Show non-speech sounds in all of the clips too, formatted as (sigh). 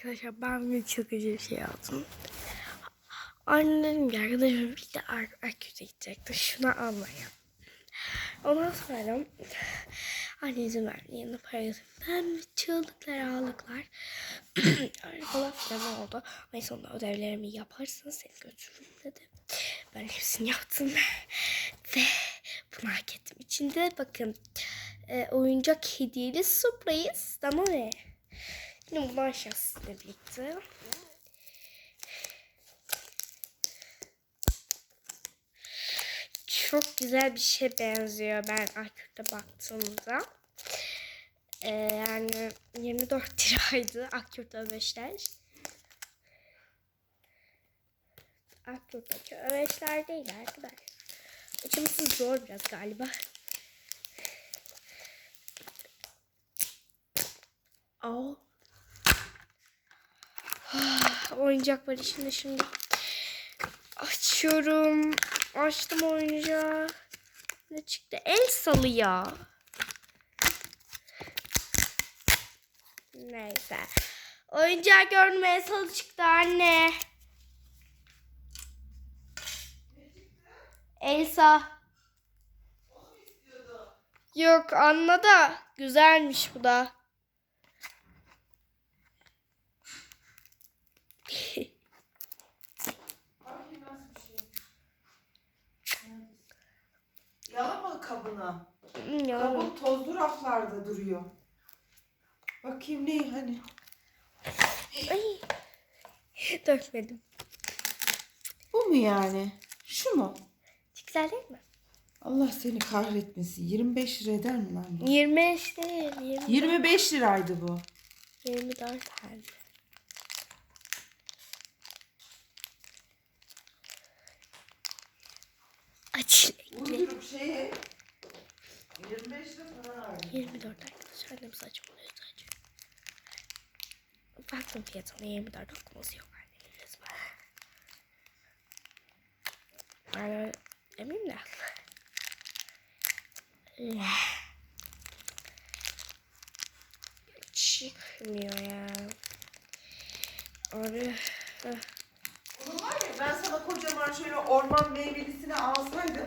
Arkadaşlar ben bir üzücü bir şey aldım. Annem dedim ki arkadaşım bir de Akü'de gidecekti. Şunu almaya. Ondan sonra anne izin verdi. Yanına para yazdım. Ben bir çığlıklar ağlıklar. Öyle falan filan oldu. Ama sonunda ödevlerimi yaparsın seni götürürüm dedi. Ben hepsini yaptım. (laughs) Ve bunu hak ettim. İçinde bakın e, oyuncak hediyeli sürpriz. Tamam mı? Yine bundan şahsıyla birlikte. Çok güzel bir şey benziyor ben Akürt'e baktığımda. Ee, yani 24 liraydı Akürt öveşler. Akürt'teki öveşler değil arkadaşlar. Açılması zor biraz galiba. Aa. Oyuncak var içinde şimdi. Açıyorum. Açtım oyuncağı. Ne çıktı? El salı ya. Neyse. Oyuncağı gördüm el salı çıktı anne. Elsa. Yok anla da güzelmiş bu da. Bakayım nasıl bir şey. Kabını. Ya. Kabın tozlu raflarda duruyor. Bakayım ne hani. Ay. Dökmedim. Bu mu yani? Şu mu? Güzel değil mi? Allah seni kahretmesin. 25 lira eder mi lan bu? 25 değil. 20, 25 liraydı bu. 24 tane. Aç. Uydurup şeye 25 lira para verdim. 24 arkadaşlar. Annem saçmalıyor sadece. Baktım fiyatına 24 okuması yok annemin resmen. Yani eminim de. (sighs) Çıkmıyor ya. Abi. Bunun var ya ben sana kocaman şöyle orman meyvelisini alsaydım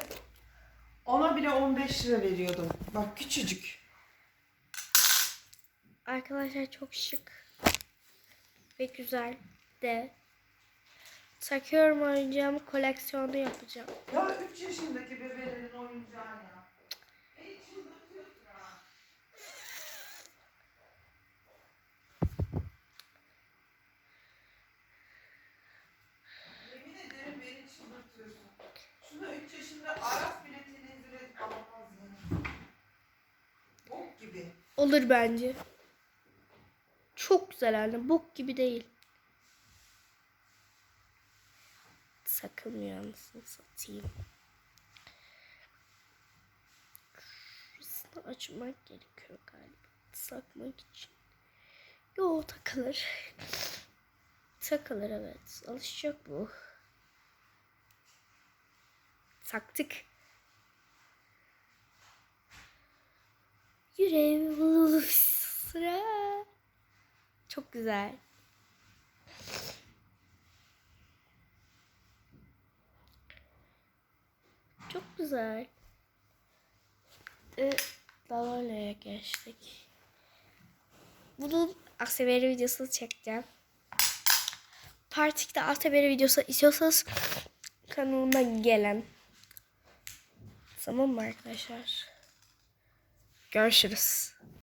ona bile 15 lira veriyordum. Bak küçücük. Arkadaşlar çok şık. Ve güzel de. Takıyorum oyuncağımı koleksiyonu yapacağım. Ya 3 yaşındaki bebelerin oyuncağı Olur bence. Çok güzel anne. Bok gibi değil. Sakılmıyor anasını satayım. Şurasını açmak gerekiyor galiba. Sakmak için. Yo takılır. Takılır evet. Alışacak bu. Taktık. Yüreğim sıra. Çok güzel. Çok güzel. Ee, Davala'ya geçtik. Bunun Akseveri videosunu çekeceğim. Part 2'de Akseveri videosu istiyorsanız kanalıma gelen. Tamam mı arkadaşlar? Görüşürüz.